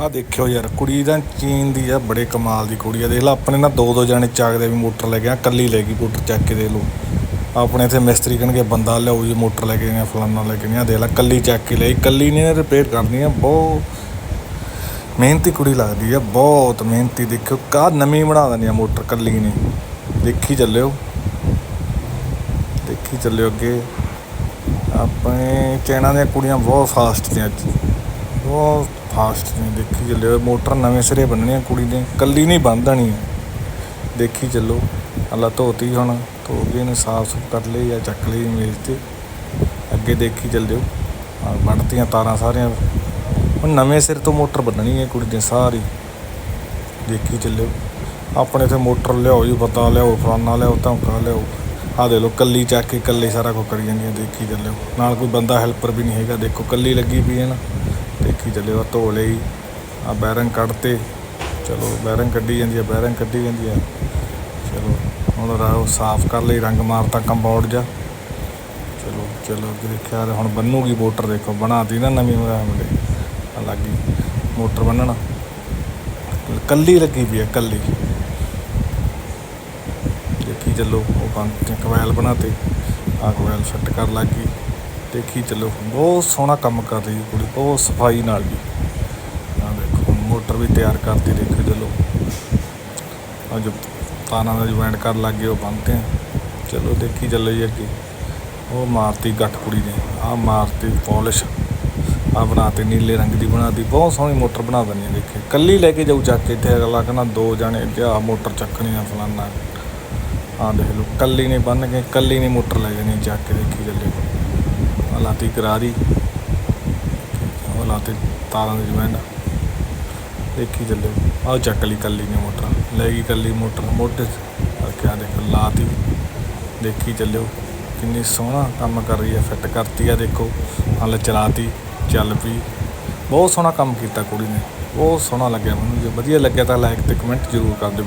ਆ ਦੇਖਿਓ ਯਾਰ, ਕੁੜੀ ਤਾਂ ਚੀਨ ਦੀ ਆ, ਬੜੇ ਕਮਾਲ ਦੀ ਕੁੜੀ ਆ। ਦੇਖ ਲਾ, ਆਪਣੇ ਨਾਲ ਦੋ ਦੋ ਜਾਣੇ ਚੱਕਦੇ ਵੀ ਮੋਟਰ ਲੈ ਕੇ ਆ ਕੱਲੀ ਲੈ ਗਈ ਮੋਟਰ ਚੱਕ ਕੇ ਦੇ ਲੋ ਆਪਣੇ ਇੱਥੇ ਮਿਸਤਰੀ ਕਹਿਣਗੇ, ਬੰਦਾ ਲਿਆਓ ਜੀ, ਮੋਟਰ ਲੈ ਕੇ ਆਏ ਫਲਾਨਾ ਲੈ ਕੇ ਆਏ ਦੇਖ ਲਾ ਕੱਲੀ ਚੱਕ ਕੇ ਲਈ। ਕੱਲੀ ਨੇ ਰਿਪੇਅਰ ਕਰਨੀ ਆ, ਬਹੁਤ ਮਿਹਨਤੀ ਕੁੜੀ ਲੱਗਦੀ ਆ, ਬਹੁਤ ਮਿਹਨਤੀ। ਦੇਖਿਓ ਕਾ ਨਵੀਂ ਬਣਾ ਦਿੰਦੀ ਆ ਮੋਟਰ ਕੱਲੀ ਨੇ। ਦੇਖੀ ਚੱਲਿਓ। ਦੇਖੀ ਚੱਲਿਓ ਅੱਗੇ। ਆਪਣੇ ਚੈਨਾ ਦੀਆਂ ਕੁੜੀਆਂ ਬਹੁਤ ਫਾਸਟ ਨੇ ਅੱਜ। ਬਹੁਤ ਫਾਸਟ ਨੇ ਦੇਖੀ ਚੱਲਿਓ ਮੋਟਰ ਨਵੇਂ ਸਿਰੇ ਬੰਨਣੀਆਂ ਕੁੜੀ ਨੇ ਕੱਲੀ ਨਹੀਂ ਬੰਨ੍ਹਣੀ। ਦੇਖੀ ਚੱਲੋ ਅੱਲਾ ਧੋਤੀ ਹੁਣ, ਧੋ ਕੇ ਇਹਨੂੰ ਸਾਫ਼ ਸੁਥ ਕਰ ਲਈ ਜਾਂ ਚੱਕ ਲਈ ਮੇਜ਼ ਤੇ। ਅੱਗੇ ਦੇਖੀ ਚੱਲਿਓ ਆ ਤਾਰਾਂ ਸਾਰੀਆਂ। ਹੁਣ ਨਵੇਂ ਸਿਰ ਤੋਂ ਮੋਟਰ ਬੰਨਣੀ ਹੈ ਕੁੜੀ ਨੇ ਸਾਰੀ। ਦੇਖੀ ਚੱਲਿਓ, ਆਪਣੇ ਇੱਥੇ ਮੋਟਰ ਲਿਆਓ ਜੀ, ਪਤਾ ਲਿਆਓ, ਫਲਾਨਾ ਲਿਆਓ ਧਮਕਾ ਲਿਆਓ। ਆ ਦੇ ਲੋ ਕੱਲੀ ਚੱਕ ਕੇ ਕੱਲੀ ਸਾਰਾ ਕੁਝ ਕਰੀ ਜਾਂਦੀ ਦੇਖੀ ਚੱਲਿਓ। ਨਾਲ ਕੋਈ ਬੰਦਾ ਹੈਲਪਰ ਵੀ ਨਹੀਂ ਹੈਗਾ, ਦੇਖੋ ਕੱਲੀ ਲੱਗੀ ਪਈ ਹੈ ਨਾ। ਦੇਖੀ ਚੱਲਿਓ ਧੋ ਲਈ ਆ ਬੈਰਿੰਗ ਕੱਢਤੇ। ਚਲੋ, ਬੈਰਿੰਗ ਕੱਢੀ ਜਾਂਦੀ ਆ, ਬੈਰਿੰਗ ਕੱਢੀ ਜਾਂਦੀ ਆ। ਚਲੋ, ਹੁਣ ਰਾਹ ਸਾਫ਼ ਕਰ ਲਈ, ਰੰਗ ਮਾਰਤਾ ਕੰਪਾਊਂਡ ਜਾ ਚਲੋ ਚਲੋ ਦੇਖਿਆ ਹੁਣ ਬੰਨੂਗੀ ਮੋਟਰ, ਦੇਖੋ, ਬਣਾਤੀ ਨਾ ਨਵੀਂ ਹੋਇਆ ਮੁੰਡੇ ਆ ਲੱਗੀ ਮੋਟਰ ਬੰਨਣਾ। ਕੱਲੀ ਲੱਗੀ ਵੀ ਹੈ ਕੱਲੀ। ਦੇਖੀ ਚੱਲੋ, ਉਹ ਬੰਦ ਕਵੈਲ ਬਣਾਤੇ ਆ ਕਵੈਲ ਫਿੱਟ ਕਰ ਲੱਗੀ ਦੇਖੀ ਚੱਲੋ, ਬਹੁਤ ਸੋਹਣਾ ਕੰਮ ਕਰ ਰਹੀ ਕੁੜੀ, ਬਹੁਤ ਸਫ਼ਾਈ ਨਾਲ ਵੀ। ਆ ਦੇਖੋ ਮੋਟਰ ਵੀ ਤਿਆਰ ਕਰਤੀ, ਦੇਖੋ ਚੱਲੋ। ਆ ਜੋ ਤਾਰਾਂ ਦਾ ਜੁਆਇੰਟ ਕਰਨ ਲੱਗ ਗਏ, ਉਹ ਬੰਨਤੇ ਆ। ਚਲੋ, ਦੇਖੀ ਚੱਲੋ ਜੀ ਅੱਗੇ। ਉਹ ਮਾਰਤੀ ਗੱਠ ਕੁੜੀ ਨੇ ਆ ਮਾਰਤੀ ਪਾਲਿਸ਼। ਆ ਬਣਾਤੀ, ਨੀਲੇ ਰੰਗ ਦੀ ਬਣਾਤੀ, ਬਹੁਤ ਸੋਹਣੀ ਮੋਟਰ ਬਣਾ ਦਿੰਦੀ ਹੈ ਦੇਖੇ। ਕੱਲੀ ਲੈ ਕੇ ਜਾਊ ਚੱਕ ਕੇ ਇੱਥੇ, ਅਗਲਾ ਕਹਿੰਦਾ ਦੋ ਜਾਣੇ ਤੇ ਆ ਮੋਟਰ ਚੱਕਣੀ ਆ ਫਲਾਨਾ। ਆ ਦੇਖ ਲਓ ਕੱਲੀ ਨੇ ਬੰਨ ਕੇ ਕੱਲੀ ਨੇ ਮੋਟਰ ਲੈ ਜਾਣੀ ਚੱਕ ਕੇ, ਦੇਖੀ ਚੱਲੇ। ਹਾਲਾਤੀ ਕਰਾਰੀ ਉਹ ਲਾਤੀ ਤਾਰਾਂ ਦੀ ਜਵੈਂਡ ਦੇਖੀ ਚੱਲੇ। ਆ ਚੱਕ ਲਈ ਕੱਲੀ ਨੇ ਮੋਟਰ। ਲੈ ਗਈ ਕੱਲੀ ਮੋਟਰ। ਮੋਟੇ ਰੱਖਿਆ ਦੇਖੋ ਲਾਤੀ ਦੇਖੀ ਚੱਲਿਓ, ਕਿੰਨੀ ਸੋਹਣਾ ਕੰਮ ਕਰ ਰਹੀ ਹੈ। ਫਿੱਟ ਕਰਤੀ ਆ ਦੇਖੋ। ਹਾਲੇ ਚਲਾਤੀ, ਚੱਲ ਪਈ। ਬਹੁਤ ਸੋਹਣਾ ਕੰਮ ਕੀਤਾ ਕੁੜੀ ਨੇ। ਬਹੁਤ ਸੋਹਣਾ ਲੱਗਿਆ ਮੈਨੂੰ। ਜੇ ਵਧੀਆ ਲੱਗਿਆ ਤਾਂ ਲਾਈਕ ਤੇ ਕਮੈਂਟ ਜ਼ਰੂਰ ਕਰ ਦਿਓ